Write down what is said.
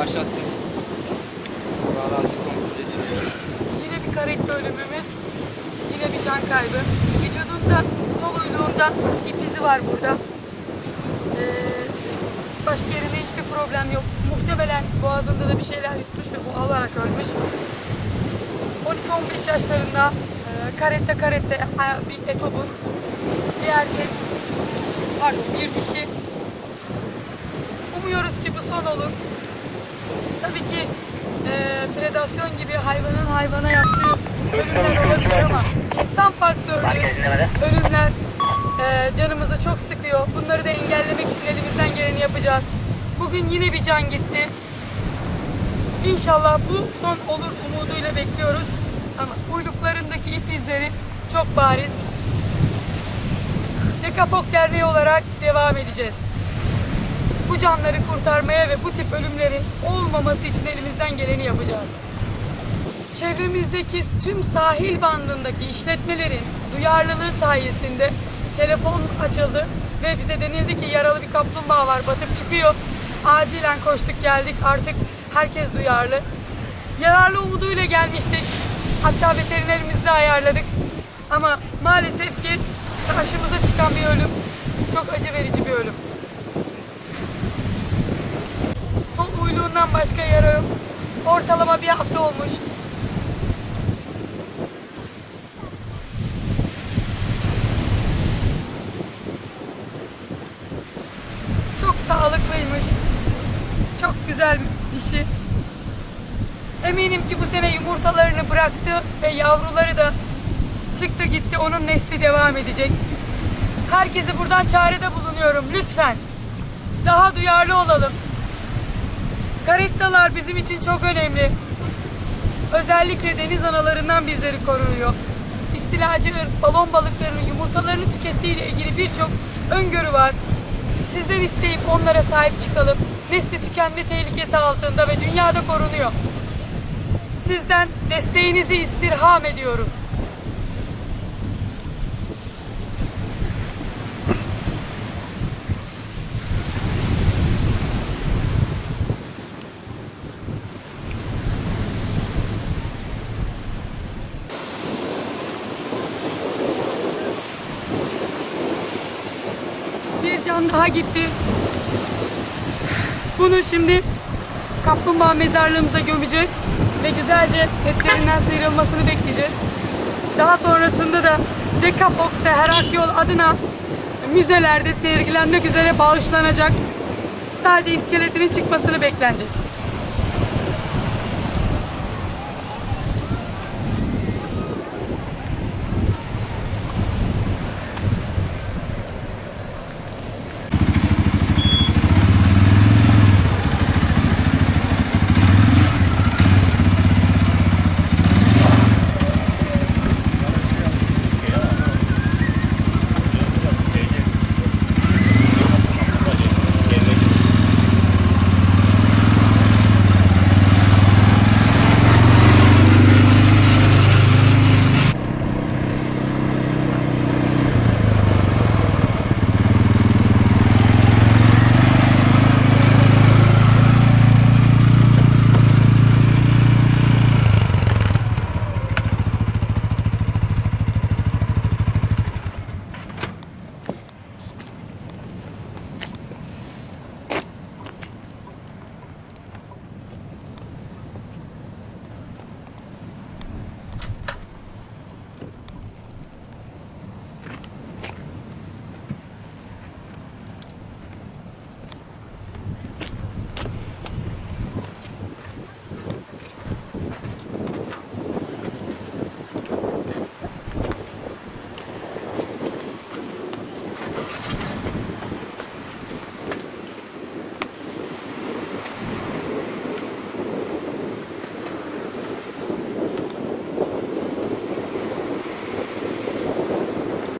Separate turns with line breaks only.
Başlattım. Bağlantı kontrol ediyoruz.
Yine bir karette ölümümüz. Yine bir can kaybı. Vücudunda, sol uyluğunda ip izi var burada. Ee, başka yerinde hiçbir problem yok. Muhtemelen boğazında da bir şeyler yutmuş ve bu alarak ölmüş. 12-15 yaşlarında e, karette karette e, bir etobur. Bir erkek, pardon bir dişi. Umuyoruz ki bu son olur. Tabii ki e, predasyon gibi hayvanın hayvana yaptığı ölümler olabilir ama insan faktörlü ölümler e, canımızı çok sıkıyor. Bunları da engellemek için elimizden geleni yapacağız. Bugün yine bir can gitti. İnşallah bu son olur umuduyla bekliyoruz. Ama uyluklarındaki ip izleri çok bariz. Dekafok Derneği olarak devam edeceğiz bu canları kurtarmaya ve bu tip ölümlerin olmaması için elimizden geleni yapacağız. Çevremizdeki tüm sahil bandındaki işletmelerin duyarlılığı sayesinde telefon açıldı ve bize denildi ki yaralı bir kaplumbağa var batıp çıkıyor. Acilen koştuk geldik artık herkes duyarlı. Yararlı umuduyla gelmiştik. Hatta veterinerimizle ayarladık. Ama maalesef ki karşımıza çıkan bir ölüm. Çok acı verici bir ölüm. Sol uyluğundan başka yara yok. Ortalama bir hafta olmuş. Çok sağlıklıymış. Çok güzel bir dişi. Eminim ki bu sene yumurtalarını bıraktı ve yavruları da çıktı gitti. Onun nesli devam edecek. Herkese buradan çağrıda bulunuyorum. Lütfen daha duyarlı olalım. Karettalar bizim için çok önemli. Özellikle deniz analarından bizleri koruyor. İstilacı ırk, balon balıklarının yumurtalarını tükettiği ile ilgili birçok öngörü var. Sizden isteyip onlara sahip çıkalım. Nesli tükenme tehlikesi altında ve dünyada korunuyor. Sizden desteğinizi istirham ediyoruz. Can daha gitti. Bunu şimdi kaplumbağa mezarlığımıza gömeceğiz ve güzelce etlerinden sıyrılmasını bekleyeceğiz. Daha sonrasında da Dekapok Seherakyol adına müzelerde sergilenmek üzere bağışlanacak. Sadece iskeletinin çıkmasını beklenecek.